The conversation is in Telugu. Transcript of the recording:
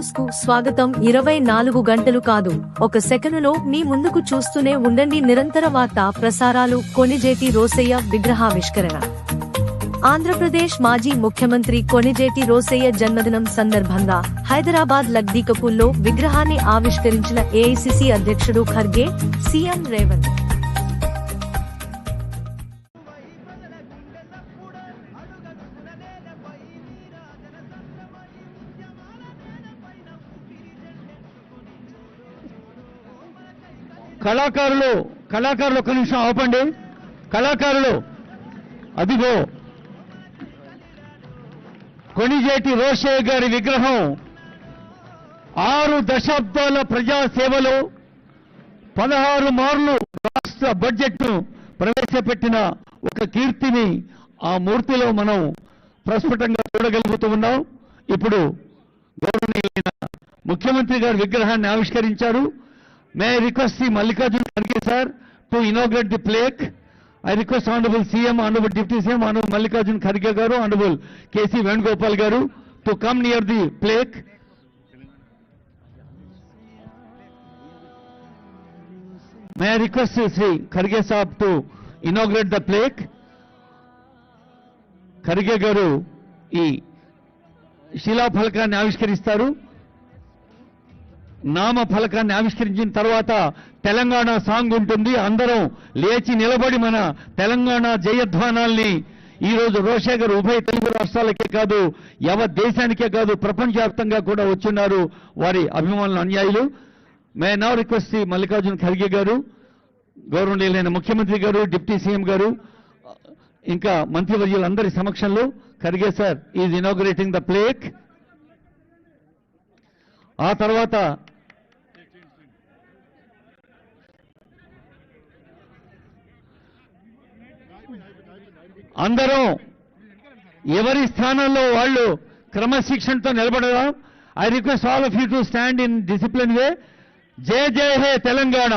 న్యూస్కు స్వాగతం. ఇరవై నాలుగు గంటలు కాదు. ఒక సెకనులో మీ ముందుకు చూస్తూనే ఉండండి. నిరంతర వార్తా ప్రసారాలు. కొనిజేటి రోసయ్య విగ్రహావిష్కరణ. ఆంధ్రప్రదేశ్ మాజీ ముఖ్యమంత్రి కొనిజేటి రోసయ్య జన్మదినం సందర్భంగా హైదరాబాద్ లగ్దీకపూల్లో విగ్రహాన్ని ఆవిష్కరించిన ఏఐసిసి అధ్యక్షుడు ఖర్గే సీఎం రేవంత్. కళాకారులు కళాకారులు ఒక్క నిమిషం ఆపండి. కళాకారులు అదిగో. కొణిజేటి రోషయ్య గారి విగ్రహం. ఆరు దశాబ్దాల ప్రజాసేవలో పదహారు మార్లు రాష్ట్ర బడ్జెట్ను ప్రవేశపెట్టిన ఒక కీర్తిని ఆ మూర్తిలో మనం ప్రస్ఫుటంగా చూడగలుగుతూ ఉన్నాం. ఇప్పుడు గౌరవనీయులైన ముఖ్యమంత్రి గారి విగ్రహాన్ని ఆవిష్కరించారు. May I request the Mallikarjuna Kharge sir to inaugurate the plaque I request honourable CM honourable deputy CM honourable Mallikarjuna Kharge గారు ఆనరబుల్ కేసీ వేణుగోపాల్ గారు to come near the plaque may I request Shri Kharge saab to inaugurate the plaque Kharge గారు ఈ శిలాఫలకాన్ని ఆవిష్కరిస్తారు నామ ఫలకాన్ని ఆవిష్కరించిన తర్వాత తెలంగాణ సాంగ్ ఉంటుంది. అందరం లేచి నిలబడి మన తెలంగాణ జయధ్వానాల్ని ఈ రోజు రోషే గారు ఉభయ తెలుగు రాష్ట్రాలకే కాదు యవ దేశానికే కాదు ప్రపంచవ్యాప్తంగా కూడా వచ్చున్నారు. వారి అభిమానులు అన్యాయులు. మే నా రిక్వెస్ట్ మల్లికార్జున ఖర్గే గారు గౌరవనీయులైన ముఖ్యమంత్రి గారు డిప్యూటీ సీఎం గారు ఇంకా మంత్రివర్యులందరి సమక్షంలో Kharge sir is inaugurating the plaque. ఆ తర్వాత అందరం ఎవరి స్థానంలో వాళ్ళు క్రమశిక్షణతో నిలబడదాం. I request all of you to stand in discipline way జయ జయ హే తెలంగాణ.